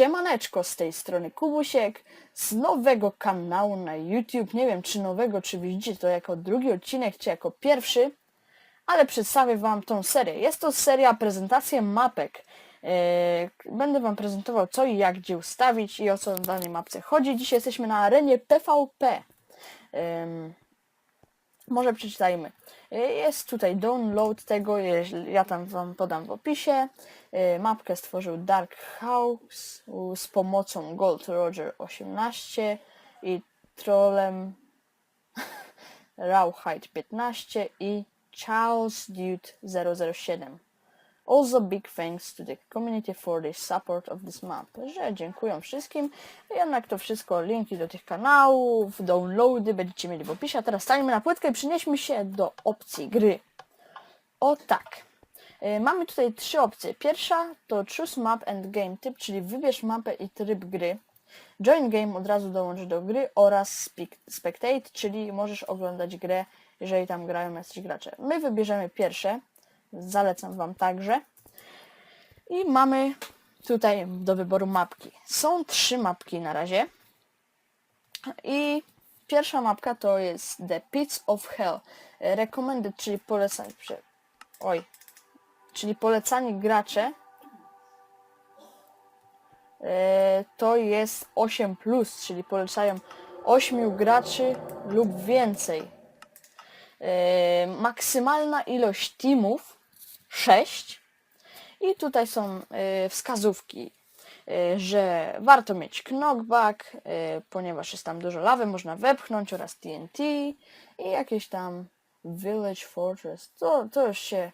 Siemaneczko, z tej strony Kubusiek, z nowego kanału na YouTube. Nie wiem, czy nowego, czy widzicie to jako drugi odcinek, czy jako pierwszy, ale przedstawię Wam tą serię. Jest to seria prezentacji mapek. Eee, Będę Wam prezentował co i jak, gdzie ustawić i o co w danej mapce chodzi. Dzisiaj jesteśmy na arenie PvP. Em, może przeczytajmy. Jest tutaj download tego, ja tam wam podam w opisie. Y, Mapkę stworzył Dark House z pomocą Gold Roger 18 i trolem Rawhide 15 i Charles Dude 007. Also big thanks to the community for the support of this map. Że dziękuję wszystkim. Jednak to wszystko, linki do tych kanałów, downloady będziecie mieli w opisie. A teraz stańmy na płytkę i przenieśmy się do opcji gry. O tak. Y, Mamy tutaj trzy opcje. Pierwsza to Choose Map and Game Typ, czyli wybierz mapę i tryb gry. Join Game od razu dołącz do gry oraz spec- Spectate, czyli możesz oglądać grę, jeżeli tam grają jacyś gracze. My wybierzemy pierwsze. Zalecam Wam także. I mamy tutaj do wyboru mapki. Są trzy mapki na razie. I pierwsza mapka to jest The Pits of Hell. Recommended, czyli polecanie. Oj. Czyli polecani gracze. E, To jest 8, czyli polecają 8 graczy lub więcej. E, Maksymalna ilość teamów 6. I tutaj są e, wskazówki, e, że warto mieć knockback, e, ponieważ jest tam dużo lawy, można wepchnąć oraz TNT i jakieś tam Village Fortress. To, to już się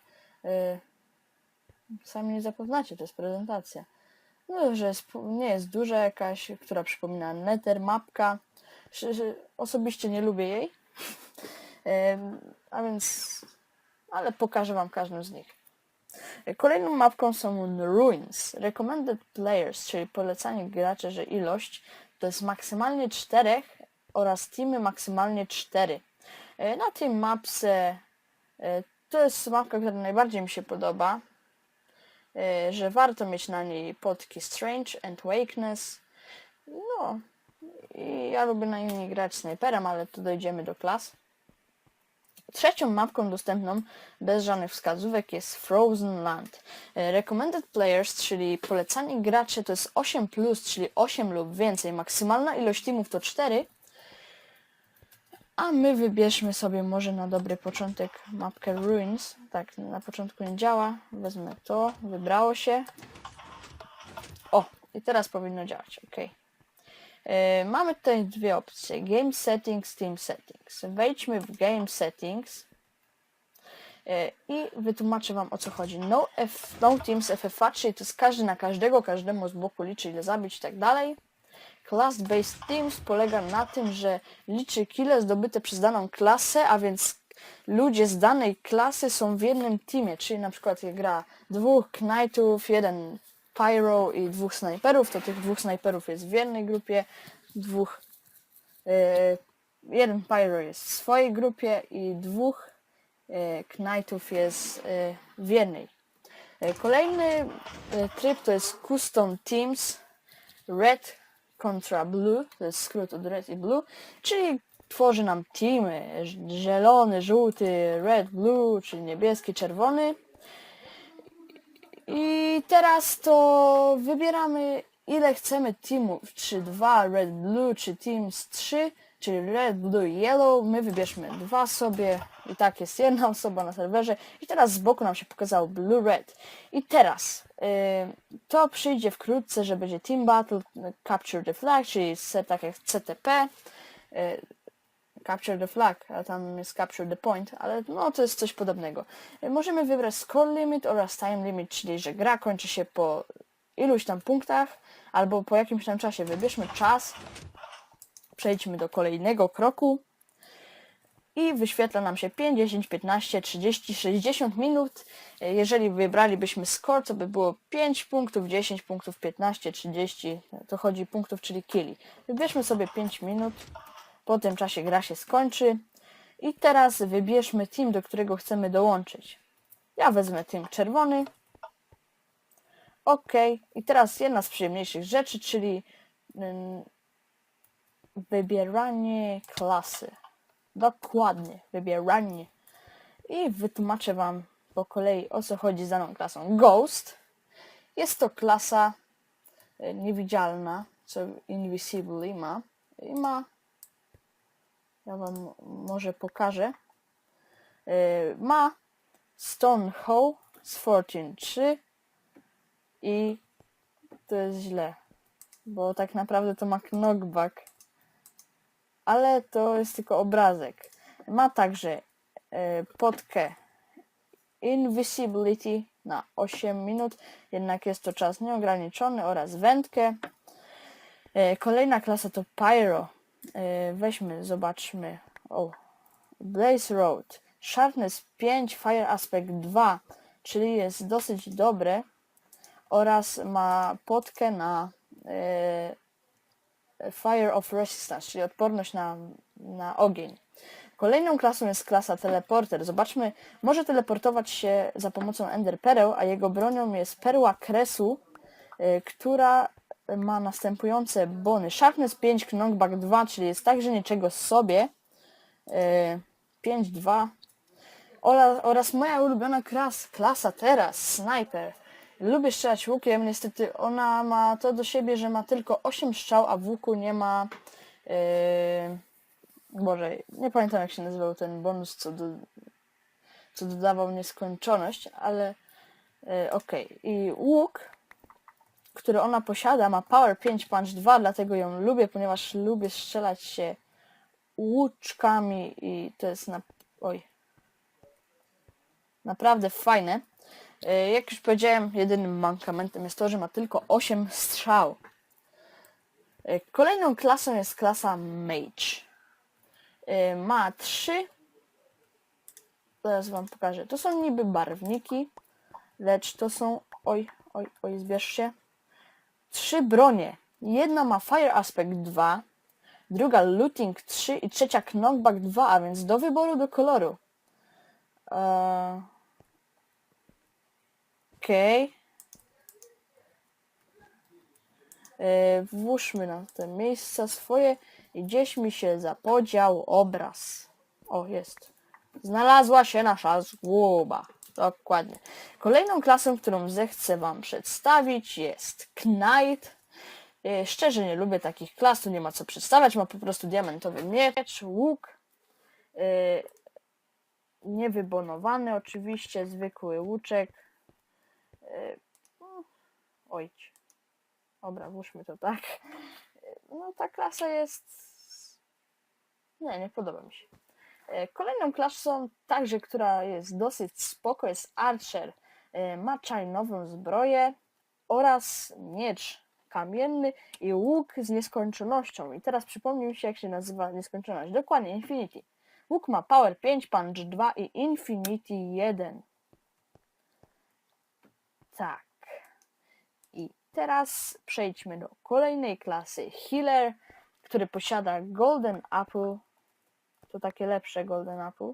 sami nie zapoznacie, to jest prezentacja. No, że nie jest duża jakaś, która przypomina Nether mapka. Osobiście nie lubię jej. A więc, ale pokażę Wam każdą z nich. Kolejną mapką są Ruins. Recommended Players, czyli polecanie graczy, że ilość to jest maksymalnie czterech oraz teamy maksymalnie cztery. E, Na tej mapce e, to jest mapka, która najbardziej mi się podoba, e, że warto mieć na niej podki Strange and Wakeness. No, i ja lubię na niej grać snajperem, ale tu dojdziemy do klas. Trzecią mapką dostępną bez żadnych wskazówek jest Frozen Land. E, Recommended Players, czyli polecani gracze to jest 8, czyli 8 lub więcej. Maksymalna ilość teamów to 4. A my wybierzmy sobie może na dobry początek mapkę Ruins. Tak, na początku nie działa. Wezmę to, wybrało się. O, i teraz powinno działać, ok. E, Mamy tutaj dwie opcje. Game Settings, Team Settings. Wejdźmy w Game Settings e, i wytłumaczę Wam o co chodzi. No, F, no Teams FFA, czyli to jest każdy na każdego, każdemu z boku liczy ile zabić i tak dalej. Class Based Teams polega na tym, że liczy kile zdobyte przez daną klasę, a więc ludzie z danej klasy są w jednym teamie, czyli na przykład jak gra dwóch knightów, jeden pyro i dwóch snajperów, to tych dwóch snajperów jest w jednej grupie, dwóch e, jeden pyro jest w swojej grupie i dwóch e, knightów jest e, w jednej. E, Kolejny e, tryb to jest Custom Teams Red kontra Blue, to jest skrót od Red i Blue, czyli tworzy nam teamy zielony, żółty, red, blue, czyli niebieski, czerwony. I teraz to wybieramy ile chcemy teamów, czy dwa red, blue, czy teams 3, czyli red, blue i yellow. My wybierzmy dwa sobie i tak jest jedna osoba na serwerze. I teraz z boku nam się pokazało blue, red. I teraz y, to przyjdzie wkrótce, że będzie team battle, capture the flag, czyli set, tak jak CTP. y, Capture the flag, a tam jest capture the point, ale no to jest coś podobnego. Możemy wybrać score limit oraz time limit, czyli że gra kończy się po iluś tam punktach albo po jakimś tam czasie. Wybierzmy czas, przejdźmy do kolejnego kroku i wyświetla nam się 5, 10, 15, 30, 60 minut. Jeżeli wybralibyśmy score, to by było 5 punktów, 10 punktów, 15, 30, to chodzi punktów, czyli killi. Wybierzmy sobie 5 minut. Po tym czasie gra się skończy. I teraz wybierzmy team, do którego chcemy dołączyć. Ja wezmę team czerwony. Ok, i teraz jedna z przyjemniejszych rzeczy, czyli mm, wybieranie klasy. Dokładnie, wybieranie. I wytłumaczę Wam po kolei o co chodzi z daną klasą. Ghost jest to klasa e, niewidzialna, co Invisibly ma. I ma, ja Wam może pokażę, E, ma Stone Hole z Fortune 3 i to jest źle, bo tak naprawdę to ma knockback, ale to jest tylko obrazek. Ma także e, podkę Invisibility na 8 minut, jednak jest to czas nieograniczony oraz wędkę. E, Kolejna klasa to Pyro. E, Weźmy, zobaczmy. O, Blaze Road. Sharpness 5, Fire Aspect 2, czyli jest dosyć dobre oraz ma podkę na e, Fire of Resistance, czyli odporność na, na ogień. Kolejną klasą jest klasa Teleporter. Zobaczmy, może teleportować się za pomocą Ender Pearl, a jego bronią jest perła kresu, y, która ma następujące bony. Sharpness 5, Knockback 2, czyli jest także niczego sobie. Y, 5-2. Oraz, oraz moja ulubiona klas, klasa teraz, Sniper. Lubię strzelać łukiem, niestety ona ma to do siebie, że ma tylko 8 strzał, a w łuku nie ma... Yy, Boże, nie pamiętam jak się nazywał ten bonus, co, do, co dodawał nieskończoność, ale yy, okej. I łuk, który ona posiada, ma Power 5 Punch 2, dlatego ją lubię, ponieważ lubię strzelać się łuczkami i to jest na... Oj. Naprawdę fajne. Yy, Jak już powiedziałem, jedynym mankamentem jest to, że ma tylko 8 strzał. Yy, Kolejną klasą jest klasa Mage. Yy, Ma 3. Zaraz wam pokażę. To są niby barwniki, lecz to są... Oj, oj, oj, zbierz się. Trzy bronie. Jedna ma Fire Aspect 2, druga Looting 3 i trzecia Knockback 2, a więc do wyboru do koloru. Eee... Okej. Eee, włóżmy na te miejsca swoje i gdzieś mi się zapodział obraz. O, jest. Znalazła się nasza zgłoba. Dokładnie. Kolejną klasą, którą zechcę Wam przedstawić jest Knight. E, Szczerze nie lubię takich klas, tu nie ma co przedstawiać, ma po prostu diamentowy miecz, łuk, e, niewybonowany oczywiście, zwykły łuczek. E, no, Oj, dobra, włóżmy to tak. No ta klasa jest... Nie, nie podoba mi się. E, Kolejną klasą, także która jest dosyć spoko, jest Archer. E, Ma czajnową zbroję oraz miecz kamienny i łuk z nieskończonością. I teraz przypomnij mi się, jak się nazywa nieskończoność. Dokładnie, Infinity. Łuk ma Power 5, Punch 2 i Infinity 1. Tak. I teraz przejdźmy do kolejnej klasy Healer, który posiada Golden Apple. To takie lepsze Golden Apple.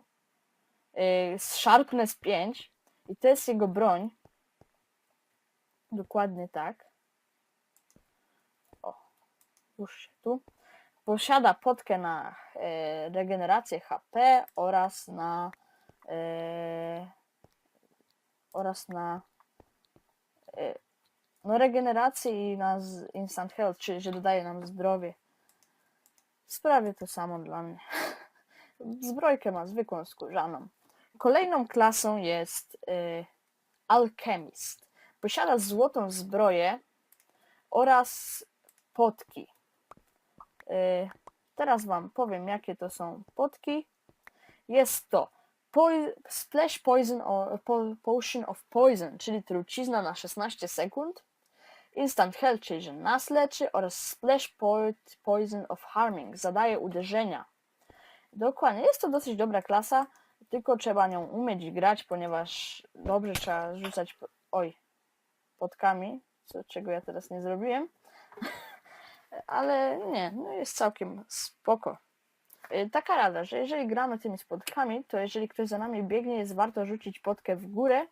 Yy, z Sharpness 5. I to jest jego broń. Dokładnie tak. O, już się tu. Posiada podkę na e, regenerację HP oraz na e, oraz na no regenerację i na instant health, czyli że dodaje nam zdrowie. Sprawie to samo dla mnie. Zbrojkę ma zwykłą skórzaną. Kolejną klasą jest y, Alchemist. Posiada złotą zbroję oraz potki. Y, teraz Wam powiem, jakie to są potki. Jest to poi- Splash Poison o, po, Potion of Poison, czyli trucizna na 16 sekund. Instant Health, czyli że nas leczy oraz Splash po- Poison of Harming, zadaje uderzenia. Dokładnie, jest to dosyć dobra klasa, tylko trzeba nią umieć grać, ponieważ dobrze trzeba rzucać, oj, potkami, co, czego ja teraz nie zrobiłem. Ale nie, no jest całkiem spoko. Y, Taka rada, że jeżeli gramy tymi spotkami, to jeżeli ktoś za nami biegnie, jest warto rzucić potkę w górę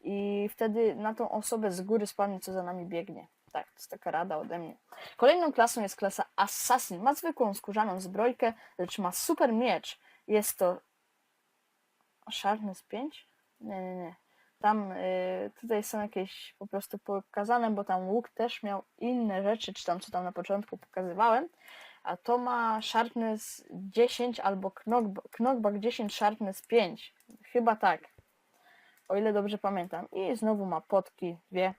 i wtedy na tą osobę z góry spadnie, co za nami biegnie. Tak, to jest taka rada ode mnie. Kolejną klasą jest klasa Assassin. Ma zwykłą skórzaną zbrojkę, lecz ma super miecz. Jest to Sharpness 5? Nie, nie, nie. Tam y, tutaj są jakieś po prostu pokazane, bo tam łuk też miał inne rzeczy, czy tam co tam na początku pokazywałem. A to ma Sharpness 10 albo knockback 10, Sharpness 5. Chyba tak. O ile dobrze pamiętam. I znowu ma potki dwie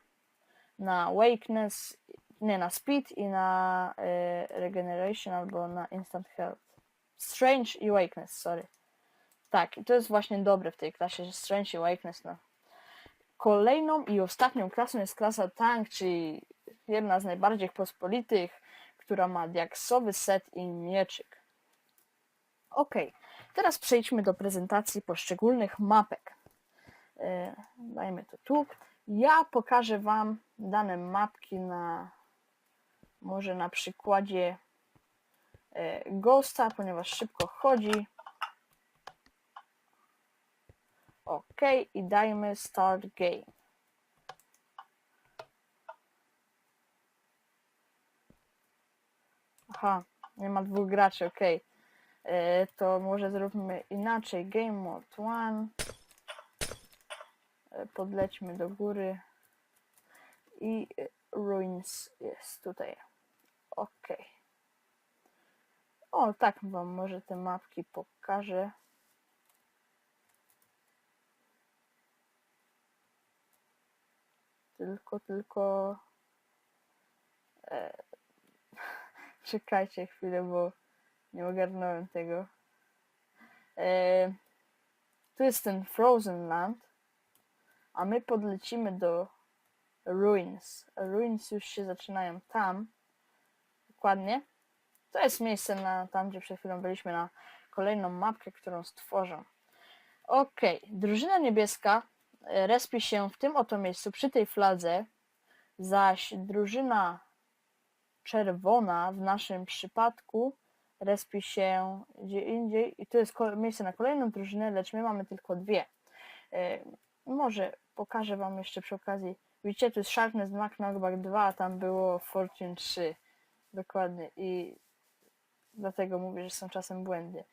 na Wakeness, nie, na Speed i na y, Regeneration albo na Instant Health. Strange i Wakeness, sorry. Tak, i to jest właśnie dobre w tej klasie, że Strange i Wakeness, no. Kolejną i ostatnią klasą jest klasa Tank, czyli jedna z najbardziej pospolitych, która ma diaksowy set i mieczyk. Ok, teraz przejdźmy do prezentacji poszczególnych mapek. E, Dajmy to tu. Ja pokażę Wam dane mapki na może na przykładzie e, Ghosta, ponieważ szybko chodzi. Ok, i dajmy Start Game. Aha, nie ma dwóch graczy, ok. E, To może zróbmy inaczej. Game Mode 1. Podlećmy do góry. I Ruins jest tutaj. Ok. O, tak wam może te mapki pokażę. Tylko, tylko. E, czekajcie chwilę, bo nie ogarnąłem tego. E, tu jest ten Frozen Land, a my podlecimy do Ruins. Ruins już się zaczynają tam. Dokładnie. To jest miejsce na tam, gdzie przed chwilą byliśmy na kolejną mapkę, którą stworzę. Ok, drużyna niebieska e, respi się w tym oto miejscu przy tej fladze, zaś drużyna czerwona w naszym przypadku respi się gdzie indziej i to jest miejsce na kolejną drużynę, lecz my mamy tylko dwie. E, może pokażę wam jeszcze przy okazji. Widzicie, tu jest Sharpness 2, Knockback 2, a tam było Fortune 3. Dokładnie. I dlatego mówię, że są czasem błędy.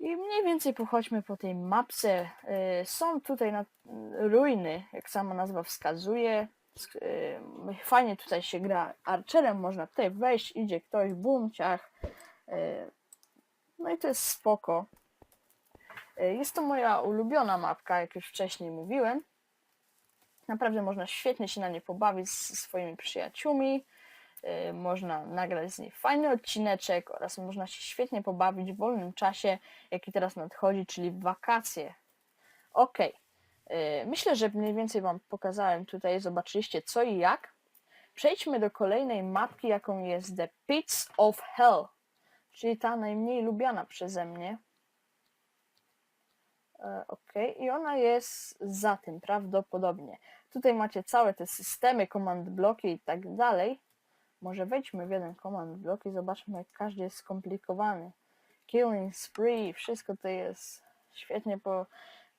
I mniej więcej pochodźmy po tej mapce. E, Są tutaj ruiny, jak sama nazwa wskazuje. Sk- e, Fajnie tutaj się gra archerem, można tutaj wejść, idzie ktoś, bum, ciach. E, No i to jest spoko. Jest to moja ulubiona mapka, jak już wcześniej mówiłem. Naprawdę można świetnie się na niej pobawić z swoimi przyjaciółmi. E, Można nagrać z niej fajny odcineczek oraz można się świetnie pobawić w wolnym czasie, jaki teraz nadchodzi, czyli w wakacje. Ok. Myślę, że mniej więcej Wam pokazałem tutaj, zobaczyliście co i jak. Przejdźmy do kolejnej mapki, jaką jest The Pits of Hell, czyli ta najmniej lubiana przeze mnie. E, Ok, i ona jest za tym prawdopodobnie. Tutaj macie całe te systemy, command bloki i tak dalej. Może wejdźmy w jeden command block i zobaczmy, jak każdy jest skomplikowany. Killing spree, wszystko to jest świetnie po.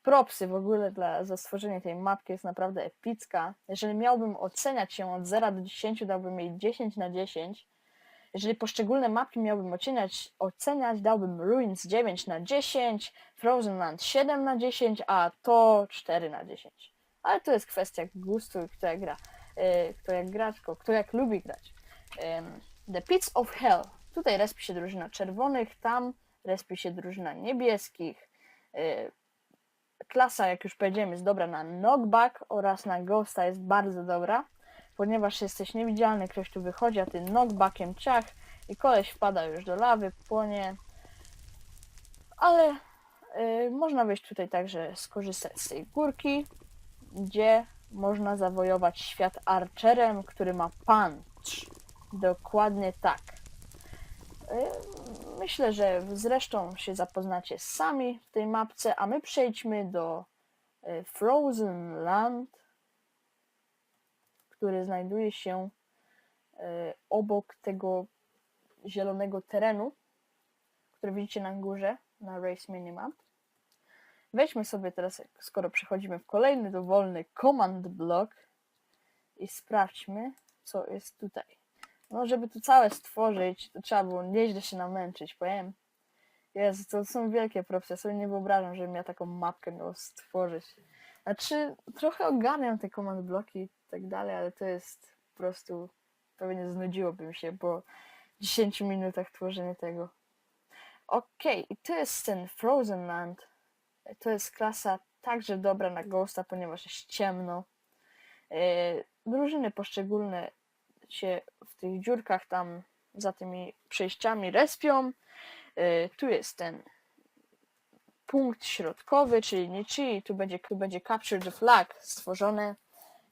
Propsy w ogóle dla, za stworzenie tej mapki jest naprawdę epicka. Jeżeli miałbym oceniać ją od 0 do 10, dałbym jej 10 na 10. Jeżeli poszczególne mapki miałbym oceniać, oceniać dałbym Ruins 9 na 10, Frozen Land 7 na 10, a to 4 na 10. Ale to jest kwestia gustu i kto jak gra. Yy, kto jak gra, tylko kto jak lubi grać. The Pits of Hell. Tutaj respi się drużyna czerwonych, tam respi się drużyna niebieskich. Yy, klasa, jak już powiedziałem, jest dobra na knockback oraz na ghosta jest bardzo dobra, ponieważ jesteś niewidzialny, ktoś tu wychodzi, a ty knockbackiem ciach i koleś wpada już do lawy, płonie. Ale y, można wejść tutaj także skorzystać z tej górki, gdzie można zawojować świat archerem, który ma punch. Dokładnie tak. Y, Myślę, że zresztą się zapoznacie sami w tej mapce, a my przejdźmy do y, Frozen Land, który znajduje się y, obok tego zielonego terenu, który widzicie na górze na Race Minimap. Weźmy sobie teraz, skoro przechodzimy w kolejny dowolny command block i sprawdźmy, co jest tutaj. No, żeby tu całe stworzyć, to trzeba było nieźle się namęczyć, powiem. Jezu, to są wielkie propsy. Ja sobie nie wyobrażam, żebym ja taką mapkę miał stworzyć. Znaczy, trochę ogarniam te command bloki tak dalej, ale to jest po prostu, pewnie znudziłoby mi się po 10 minutach tworzenia tego. Okej, i to jest ten Frozen Land. To jest klasa także dobra na Ghosta, ponieważ jest ciemno. Yy, drużyny poszczególne się w tych dziurkach tam za tymi przejściami respią. Yy, tu jest ten punkt środkowy, czyli niczyj, tu będzie, tu będzie Capture the Flag stworzone,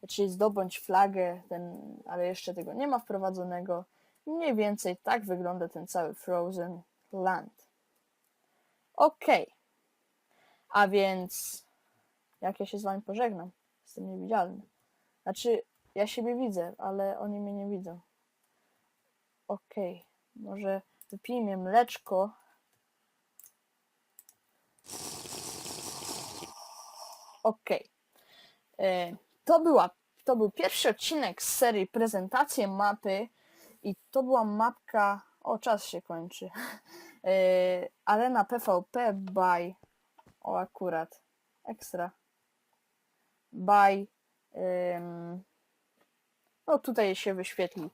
czyli zdobądź flagę, ten, ale jeszcze tego nie ma wprowadzonego. Mniej więcej tak wygląda ten cały Frozen Land. Okej. A więc jak ja się z wami pożegnam? Jestem niewidzialny. Znaczy, ja siebie widzę, ale oni mnie nie widzą. Okej. Może wypijmy mleczko. E, To była, to był pierwszy odcinek z serii prezentacje mapy i to była mapka, o czas się kończy, E, Arena PvP by, o akurat, ekstra, by, ym, no tutaj się wyświetli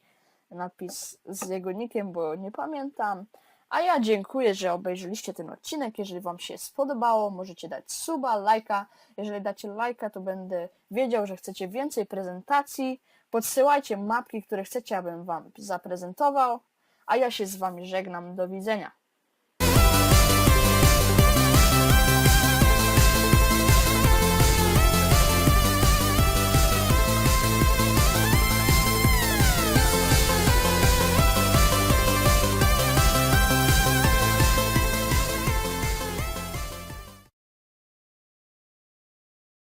napis z jego bo nie pamiętam. A ja dziękuję, że obejrzeliście ten odcinek. Jeżeli Wam się spodobało, możecie dać suba, lajka. Jeżeli dacie lajka, to będę wiedział, że chcecie więcej prezentacji. Podsyłajcie mapki, które chcecie, abym Wam zaprezentował. A ja się z Wami żegnam. Do widzenia.